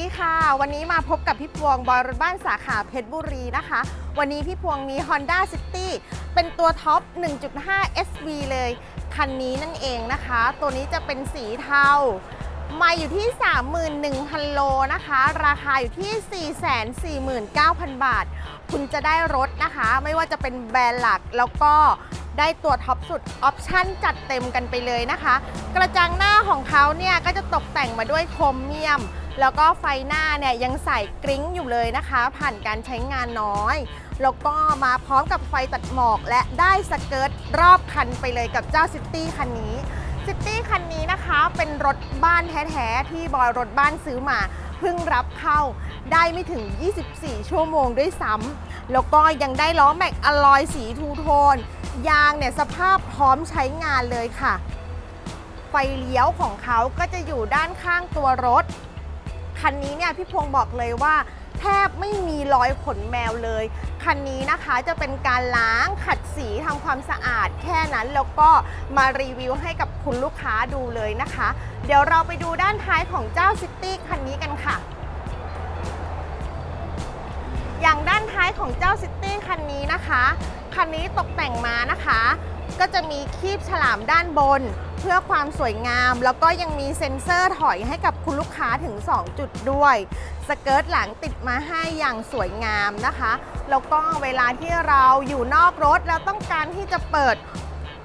ดีค่ะ วันนี้มาพบกับพี่พวงบอยรถบ้านสาขาเพชรบุรีนะคะ วันนี้พี่พวงมี Honda City เป็นตัวท็อป 1.5 SV เลย คันนี้นั่นเองนะคะ ตัวนี้จะเป็นสีเทา มาอยู่ที่ 31,000 โลนะคะ ราคาอยู่ที่ 449,000 บาท คุณจะได้รถนะคะ ไม่ว่าจะเป็นแบรนด์หลักแล้วก็ ได้ตัวท็อปสุดออปชั่นจัดเต็มกันไปเลยนะคะ กระจังหน้าของเขาเนี่ยก็จะตกแต่งมาด้วยโครเมียม แล้วก็ไฟหน้าเนี่ยยังใส่กริ้งอยู่เลยนะคะ ผ่านการใช้งานน้อย แล้วก็มาพร้อมกับไฟตัดหมอก และได้สเกิร์ตรอบคันไปเลยกับเจ้าซิตี้คันนี้ซิตี้คันนี้นะคะเป็นรถบ้านแท้ๆที่บอยรถบ้านซื้อมา เพิ่งรับเข้าได้ไม่ถึง 24 ชั่วโมงด้วยซ้ำแล้วก็ยังได้ล้อแม็กอลลอยสีทูโทน ยางเนี่ยสภาพพร้อมใช้งานเลยค่ะ ไฟเลี้ยวของเขาก็จะอยู่ด้านข้างตัวรถ คันนี้เนี่ยพี่พวงบอกเลยว่า แทบไม่มีรอยขนแมวเลย คันนี้นะคะจะเป็นการล้างขัดสีทำความสะอาดแค่นั้นแล้วก็มารีวิวให้กับคุณลูกค้าดูเลยนะคะ เดี๋ยวเราไปดูด้านท้ายของเจ้าซิตี้คันนี้กันค่ะอย่างด้านท้ายของเจ้าซิตี้คันนี้นะคะ คันนี้ตกแต่งมานะคะ ก็จะมีคีบฉลามด้านบน เพื่อความสวยงาม แล้วก็ยังมีเซ็นเซอร์ถอยให้กับคุณลูกค้าถึง 2 จุดด้วย สเกิร์ตหลังติดมาให้อย่างสวยงามนะคะ แล้วก็เวลาที่เราอยู่นอกรถแล้วต้องการที่จะเปิด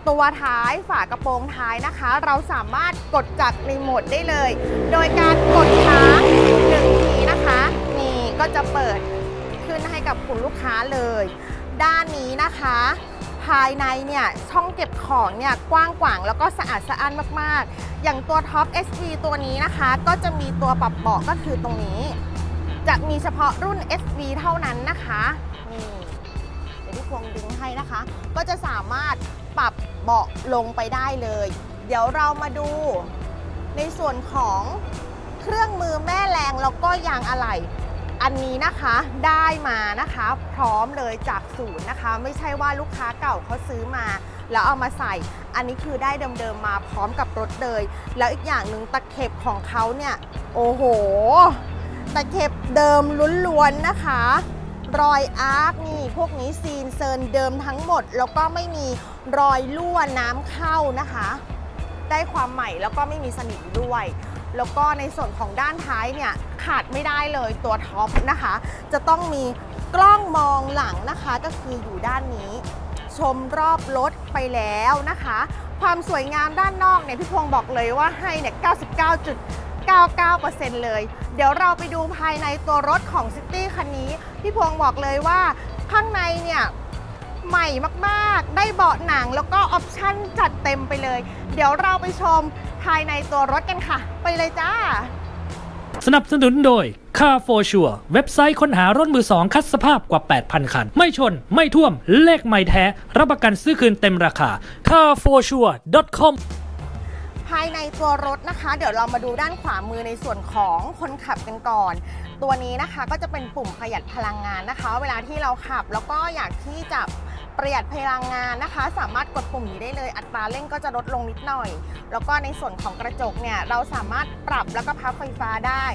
ตัวท้ายฝากระโปรงท้ายนะคะ เราสามารถกดจากรีโมทได้เลย โดยการกดค้างหนึ่งทีนะคะ นี่ก็จะเปิดขึ้นให้กับคุณลูกค้าเลย ด้านนี้นะคะ ภายในเนี่ยช่องเก็บของเนี่ยกว้างขวางแล้วก็สะอาดสะอ้านมากๆ อย่างตัวท็อป SV ตัวนี้นะคะ ก็จะมีตัวปรับเบาะก็คือตรงนี้ จะมีเฉพาะรุ่น SV เท่านั้นนะคะนี่เดี๋ยวที่พวงดึงให้นะคะ ก็จะสามารถปรับเบาะลงไปได้เลย เดี๋ยวเรามาดูในส่วนของเครื่องมือแม่แรงแล้วก็ยางอะไหล่ อันนี้นะคะได้มานะคะพร้อมเลยจากศูนย์นะคะ ไม่ใช่ว่าลูกค้าเก่าเขาซื้อมา แล้วเอามาใส่ อันนี้คือได้เดิมๆมาพร้อมกับรถเลย แล้วอีกอย่างหนึ่งตะเข็บของเขาเนี่ย โอ้โห ตะเข็บเดิมล้วนๆนะคะ รอยอาร์คนี่พวกนี้ซีนเซินเดิมทั้งหมด แล้วก็ไม่มีรอยรั่วน้ำเข้านะคะ ได้ความใหม่แล้วก็ไม่มีสนิมด้วย แล้วก็ในส่วนของด้านท้ายเนี่ยขาดไม่ได้เลยตัวท็อปนะคะ จะต้องมีกล้องมองหลังนะคะก็คืออยู่ด้านนี้ ชมรอบรถไปแล้วนะคะ ความสวยงามด้านนอกเนี่ยพี่พงศ์บอกเลยว่าให้เนี่ย 99.99%เลย เดี๋ยวเราไปดูภายในตัวรถของซิตี้คันนี้ พี่พงศ์บอกเลยว่าข้างในเนี่ย ใหม่มากๆ ได้เบาะหนังแล้วก็ออปชั่นจัดเต็มไปเลย เดี๋ยวเราไปชมภายในตัวรถกันค่ะ ไปเลยจ้า สนับสนุนโดย Car for Sure เว็บไซต์ค้นหารถมือสองคัดสภาพกว่า 8,000 คัน ไม่ชน ไม่ท่วม เลขไม่แท้ รับประกันซื้อคืนเต็มราคา carforsure.com ภายในตัวรถนะคะ เดี๋ยวเรามาดูด้านขวามือในส่วนของคนขับกันก่อน ตัวนี้นะคะก็จะเป็นปุ่มประหยัดพลังงานนะคะ เวลาที่เราขับแล้วก็อยากที่จะ ประหยัดพลังงานนะคะ สามารถกดปุ่มนี้ได้เลย อัตราเร่งก็จะลดลงนิดหน่อย แล้วก็ในส่วนของกระจกเนี่ยเราสามารถปรับแล้วก็พับไฟฟ้าได้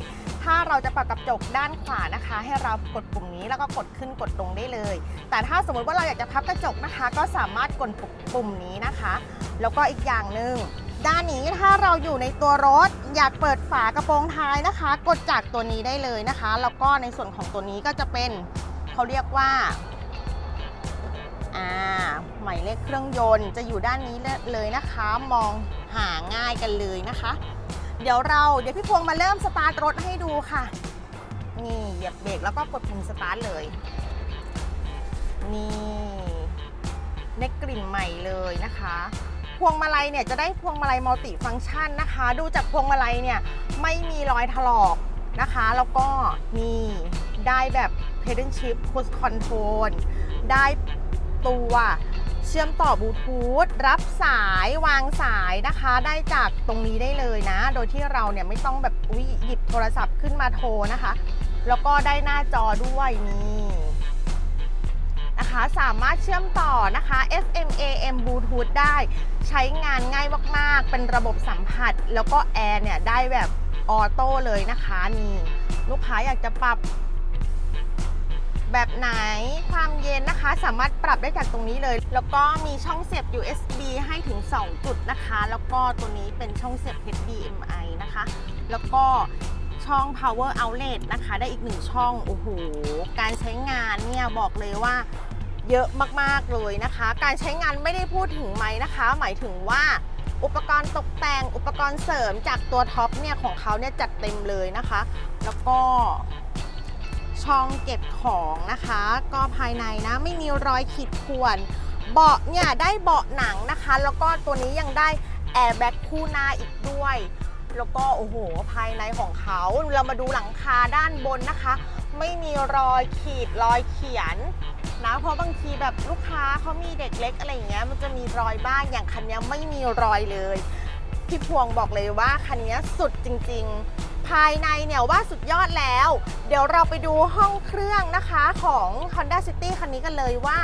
ถ้าเราจะปรับกระจกด้านขวานะคะ ให้เรากดปุ่มนี้แล้วก็กดขึ้นกดลงได้เลย แต่ถ้าสมมติว่าเราอยากจะพับกระจกนะคะ ก็สามารถกดปุ่มนี้นะคะ แล้วก็อีกอย่างหนึ่งด้านนี้ถ้าเราอยู่ในตัวรถ อยากเปิดฝากระโปรงท้ายนะคะ กดจากตัวนี้ได้เลยนะคะ แล้วก็ในส่วนของตัวนี้ก็จะเป็นเขาเรียกว่า อ่าหมายเลขเครื่องยนต์จะอยู่ด้านนี้เลยนะคะ มองหาง่ายกันเลยนะคะ เดี๋ยวเราเดี๋ยวพี่พวงมาเริ่มสตาร์ทรถให้ดูค่ะ นี่เหยียบเบรกแล้วก็กดปุ่มสตาร์ทเลย นี่ได้กลิ่นใหม่เลยนะคะ พวงมาลัยเนี่ยจะได้พวงมาลัยมัลติฟังก์ชันนะคะ ดูจากพวงมาลัยเนี่ยไม่มีรอยถลอกนะคะ แล้วก็นี่ได้แบบ pedal shift cruise control ได้ ตัว เชื่อมต่อบลูทูธรับสายวางสายนะคะ ได้จากตรงนี้ได้เลยนะ โดยที่เราเนี่ยไม่ต้องแบบอุ๊ยหยิบโทรศัพท์ขึ้นมาโทรนะคะ แล้วก็ได้หน้าจอด้วยนี่นะคะสามารถเชื่อมต่อนะคะ FM AM Bluetooth ได้ใช้งานง่ายมากๆ เป็นระบบสัมผัส แล้วก็แอร์เนี่ยได้แบบออโต้เลยนะคะนี่ลูกค้าอยากจะปรับ แบบไหนความเย็นนะคะ สามารถปรับได้จากตรงนี้เลย แล้วก็มีช่องเสียบ USB ให้ถึง 2 จุดนะคะ แล้วก็ตัวนี้เป็นช่องเสียบ HDMI นะคะ แล้วก็ช่อง power outlet นะคะ ได้อีกหนึ่งช่อง โอ้โห การใช้งานเนี่ยบอกเลยว่าเยอะมากๆเลยนะคะ การใช้งานไม่ได้พูดถึงไหมนะคะ หมายถึงว่าอุปกรณ์ตกแต่งอุปกรณ์เสริมจากตัวท็อปเนี่ยของเขาเนี่ยจัดเต็มเลยนะคะ แล้วก็ ช่องเก็บของนะคะ ก็ภายในนะไม่มีรอยขีดข่วน เบาะเนี่ยได้เบาะหนังนะคะ แล้วก็ตัวนี้ยังได้แอร์แบ็กคู่หน้าอีกด้วย แล้วก็โอ้โหภายในของเขาเรามาดูหลังคาด้านบนนะคะ ไม่มีรอยขีดรอยเขียนนะเพราะบางทีแบบลูกค้าเขามีเด็กเล็กอะไรอย่างเงี้ยมันจะมีรอยบ้างอย่างคันนี้ไม่มีรอยเลย พี่พวงบอกเลยว่าคันนี้สุดจริง ๆ ภายในเนี่ยว่าสุดยอดแล้ว เดี๋ยวเราไปดูห้องเครื่องนะคะของ Honda City คันนี้กันเลยว่า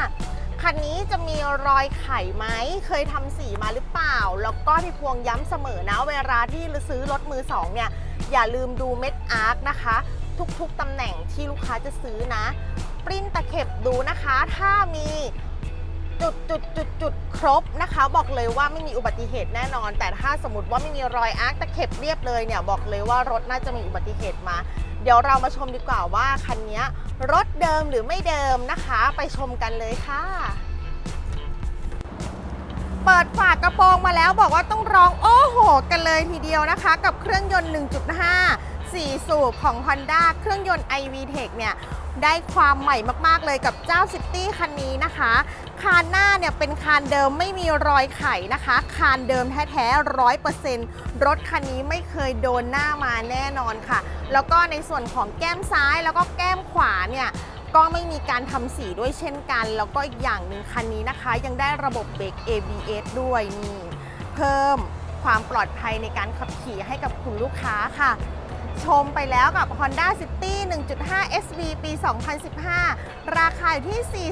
คันนี้จะมีรอยไขไหม เคยทำสีมาหรือเปล่า แล้วก็พี่พวงย้ำเสมอนะ เวลาที่ซื้อรถมือสองเนี่ย อย่าลืมดูเม็ดอาร์คนะคะ ทุกๆตำแหน่งที่ลูกค้าจะซื้อนะ ปริ้นตะเข็บดูนะคะ ถ้ามี จุดจุดจุดจุดครบนะคะ บอกเลยว่าไม่มีอุบัติเหตุแน่นอน แต่ถ้าสมมติว่าไม่มีรอยอาร์คตะเข็บเรียบเลยเนี่ยบอกเลยว่ารถน่าจะมีอุบัติเหตุมา เดี๋ยวเรามาชมดีกว่าว่าคันนี้รถเดิมหรือไม่เดิมนะคะ ไปชมกันเลยค่ะ เปิดฝากระโปรงมาแล้วบอกว่าต้องร้องโอ้โห กันเลยทีเดียวนะคะ กับเครื่องยนต์ 1.5 4 สูบของ Honda เครื่องยนต์ iVTEC เนี่ยได้ความใหม่มากๆเลยกับเจ้า City คันนี้นะคะ คานหน้าเนี่ยเป็นคานเดิมไม่มีรอยไขนะคะ คานเดิมแท้ๆร้อยเปอร์เซ็นต์รถคันนี้ไม่เคยโดนหน้ามาแน่นอนค่ะ แล้วก็ในส่วนของแก้มซ้ายแล้วก็แก้มขวาเนี่ยก็ไม่มีการทำสีด้วยเช่นกัน แล้วก็อีกอย่างหนึ่งคันนี้นะคะ ยังได้ระบบเบรก ABS ด้วยนี่ เพิ่มความปลอดภัยในการขับขี่ให้กับคุณลูกค้าค่ะ ชมไปแล้วกับ Honda City 1.5 SV ปี 2015 ราคาอยู่ที่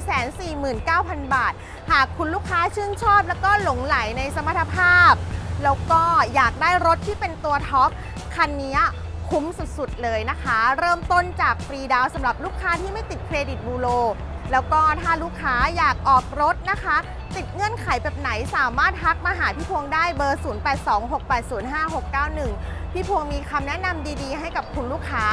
449,000 บาท หากคุณลูกค้าชื่นชอบแล้วก็หลงไหลในสมรรถภาพ แล้วก็อยากได้รถที่เป็นตัวท็อป คันนี้คุ้มสุดๆเลยนะคะ เริ่มต้นจากฟรีดาวสำหรับลูกค้าที่ไม่ติดเครดิตบูโร แล้วก็ถ้าลูกค้าอยากออกรถนะคะ ติดเงื่อนไขแบบไหนสามารถทักมาหาพี่พวงได้เบอร์ 0826805691 พี่พวงมีคำแนะนำดีๆ ให้กับคุณลูกค้า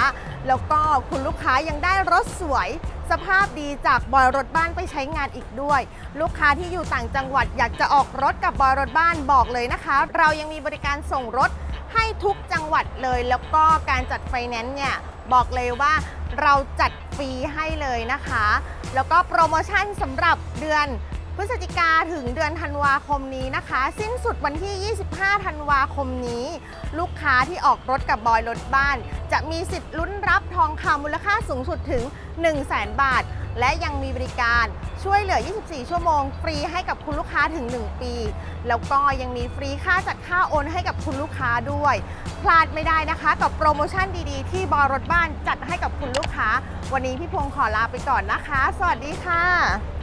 แล้วก็คุณลูกค้ายังได้รถสวย สภาพดีจากบอยรถบ้านไปใช้งานอีกด้วย ลูกค้าที่อยู่ต่างจังหวัดอยากจะออกรถกับบอยรถบ้านบอกเลยนะคะ เรายังมีบริการส่งรถให้ทุกจังหวัดเลย แล้วก็การจัดไฟแนนซ์เนี่ยบอกเลยว่าเราจัด รีให้เลยนะคะ แล้วก็โปรโมชั่นสำหรับเดือนพฤศจิกาถึงเดือนธันวาคมนี้นะคะ สิ้นสุดวันที่ 25 ธันวาคมนี้ ลูกค้าที่ออกรถกับบอยรถบ้าน จะมีสิทธิ์ลุ้นรับทองคำมูลค่าสูงสุดถึง 1 0 0 0 0แบาท และยังมีบริการช่วยเหลือ 24 ชั่วโมง ฟรีให้กับคุณลูกค้าถึง 1 ปี แล้วก็ยังมีฟรีค่าจัดค่าโอนให้กับคุณลูกค้าด้วย พลาดไม่ได้นะคะ กับโปรโมชั่นดีๆ ที่บอรถบ้านจัดให้กับคุณลูกค้า วันนี้พี่พงศ์ขอลาไปก่อนนะคะ สวัสดีค่ะ